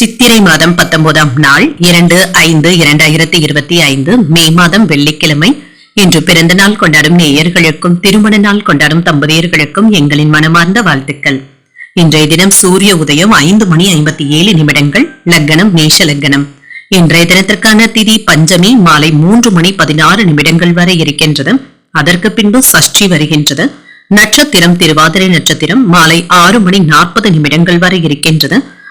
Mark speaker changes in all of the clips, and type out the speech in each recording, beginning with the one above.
Speaker 1: சித்திரை மாதம் பத்தொன்பதாம் நாள் இரண்டு ஐந்து இரண்டாயிரத்தி இருபத்தி ஐந்து மே மாதம் வெள்ளிக்கிழமை. இன்று பிறந்த நாள் கொண்டாடும் நேயர்களுக்கும் திருமண நாள் கொண்டாடும் தம்பதியர்களுக்கும் எங்களின் மனமார்ந்த வாழ்த்துக்கள். இன்றைய தினம் சூரிய உதயம் ஐந்து மணி ஐம்பத்தி ஏழு நிமிடங்கள் லக்னம் மேஷ லக்னம் இன்றைய தினத்திற்கான திதி பஞ்சமி மாலை மூன்று மணி பதினாறு நிமிடங்கள் வரை இருக்கின்றது. அதற்கு பின்பு சஷ்டி வருகின்றது. நட்சத்திரம் திருவாதிரை நட்சத்திரம் மாலை ஆறு மணி நாற்பது நிமிடங்கள் வரை இருக்கின்றது.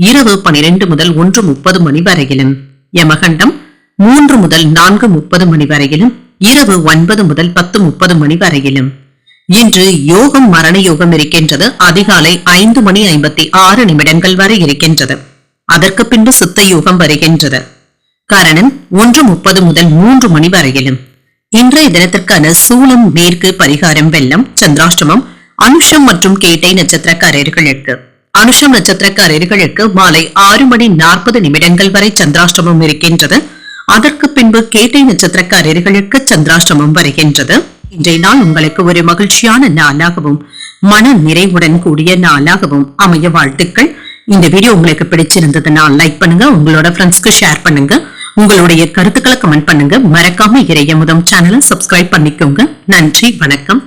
Speaker 1: இரவு பனிரெண்டு முதல் ஒன்று முப்பது மணி வரையிலும். யமகண்டம் மூன்று முதல் நான்கு முப்பது மணி வரையிலும் இரவு ஒன்பது முதல் பத்து முப்பது மணி வரையிலும். இன்று யோகம் மரண யோகம் இருக்கின்றது. அதிகாலை ஐந்து மணி ஐம்பத்தி ஆறு நிமிடங்கள் வரை இருக்கின்றது. அதற்கு பின்பு சித்த யோகம் வருகின்றது. காரணம் ஒன்று முப்பது முதல் மூன்று மணி வரையிலும். இன்றைய தினத்திற்கான சூளம் மேற்கு பரிகாரம் வெள்ளம் சந்திராஷ்டமம் அனுஷம் மற்றும் கேட்டை நட்சத்திரக்காரர்களுக்கு. அனுஷம் நட்சத்திரக்காரர்களுக்கு மாலை ஆறு மணி நாற்பது நிமிடங்கள் வரை சந்திராஷ்டமம் இருக்கின்றது. அதற்கு பின்பு கேட்டை நட்சத்திரக்காரர்களுக்கு சந்திராஷ்டமம் வருகின்றது. இன்றைய நாள் உங்களுக்கு ஒரு மகிழ்ச்சியான நாளாகவும் மன நிறைவுடன் கூடிய நாளாகவும் அமைய வாழ்த்துக்கள். இந்த வீடியோ உங்களுக்கு பிடிச்சிருந்ததுன்னா லைக் பண்ணுங்க உங்களோட ஃப்ரெண்ட்ஸ்க்கு ஷேர் பண்ணுங்க. உங்களுடைய கருத்துக்களை கமெண்ட் பண்ணுங்க. மறக்காம இறைய முதம் சேனலை சப்ஸ்கிரைப் பண்ணிக்கோங்க. நன்றி வணக்கம்.